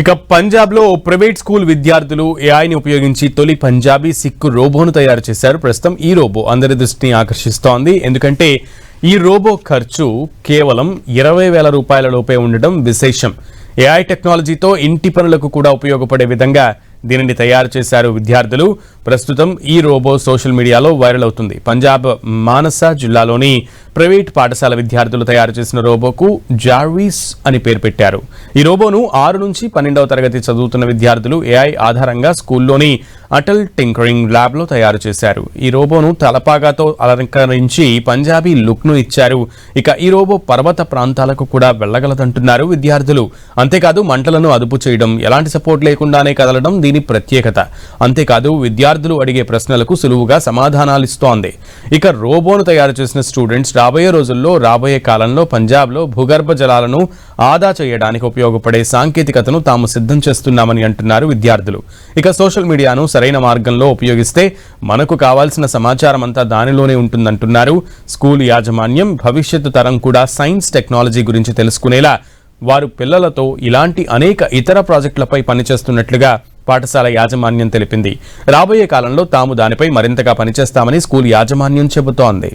ఇక పంజాబ్లో private school విద్యార్థులు ఏఐని ఉపయోగించి తొలి పంజాబీ సిక్కు రోబోను తయారు చేశారు. ప్రస్తుతం ఈ రోబో అందరి దృష్టిని ఆకర్షిస్తోంది. ఎందుకంటే ఈ రోబో ఖర్చు కేవలం ఇరవై వేల రూపాయల లోపే ఉండడం విశేషం. ఏఐ టెక్నాలజీతో ఇంటి పనులకు కూడా ఉపయోగపడే విధంగా దీనిని తయారు చేశారు విద్యార్థులు. ప్రస్తుతం ఈ రోబో సోషల్ మీడియాలో వైరల్ అవుతుంది. పంజాబ్ మానస జిల్లాలోని ప్రైవేట్ పాఠశాల విద్యార్థులు తయారు చేసిన రోబోకు జార్వీస్ అని పేరు పెట్టారు. ఈ రోబోను ఆరు నుంచి పన్నెండవ తరగతి చదువుతున్న విద్యార్థులు ఏఐ ఆధారంగా స్కూల్లోని అటల్ టింకరింగ్ ల్యాబ్లో తయారు చేశారు. ఈ రోబోను తలపాగాతో అలంకరించి పంజాబీ లుక్ను ఇచ్చారు. ఇక ఈ రోబో పర్వత ప్రాంతాలకు కూడా వెళ్ళగలదంటున్నారు విద్యార్థులు. అంతేకాదు మంటలను అదుపు చేయడం ఎలాంటి సపోర్ట్ లేకుండానే కదలడం దీని ప్రత్యేకత. అంతేకాదు విద్యార్థులు అడిగే ప్రశ్నలకు సులువుగా సమాధానాలు ఇస్తోంది. ఇక రోబోను తయారు చేసిన స్టూడెంట్స్ రాబోయే రోజుల్లో రాబోయే కాలంలో పంజాబ్లో భూగర్భ జలాలను ఆదా చేయడానికి ఉపయోగపడే సాంకేతికతను తాము సిద్ధం చేస్తున్నామని అంటున్నారు విద్యార్థులు. ఇక సోషల్ మీడియాను సరైన మార్గంలో ఉపయోగిస్తే మనకు కావాల్సిన సమాచారం అంతా దానిలోనే ఉంటుందంటున్నారు. స్కూల్ యాజమాన్యం భవిష్యత్తు తరం కూడా సైన్స్ టెక్నాలజీ గురించి తెలుసుకునేలా వారు పిల్లలతో ఇలాంటి అనేక ఇతర ప్రాజెక్టులపై పనిచేస్తున్నట్లుగా పాఠశాల యాజమాన్యం తెలిపింది. రాబోయే కాలంలో తాము దానిపై మరింతగా పనిచేస్తామని స్కూల్ యాజమాన్యం చెబుతోంది.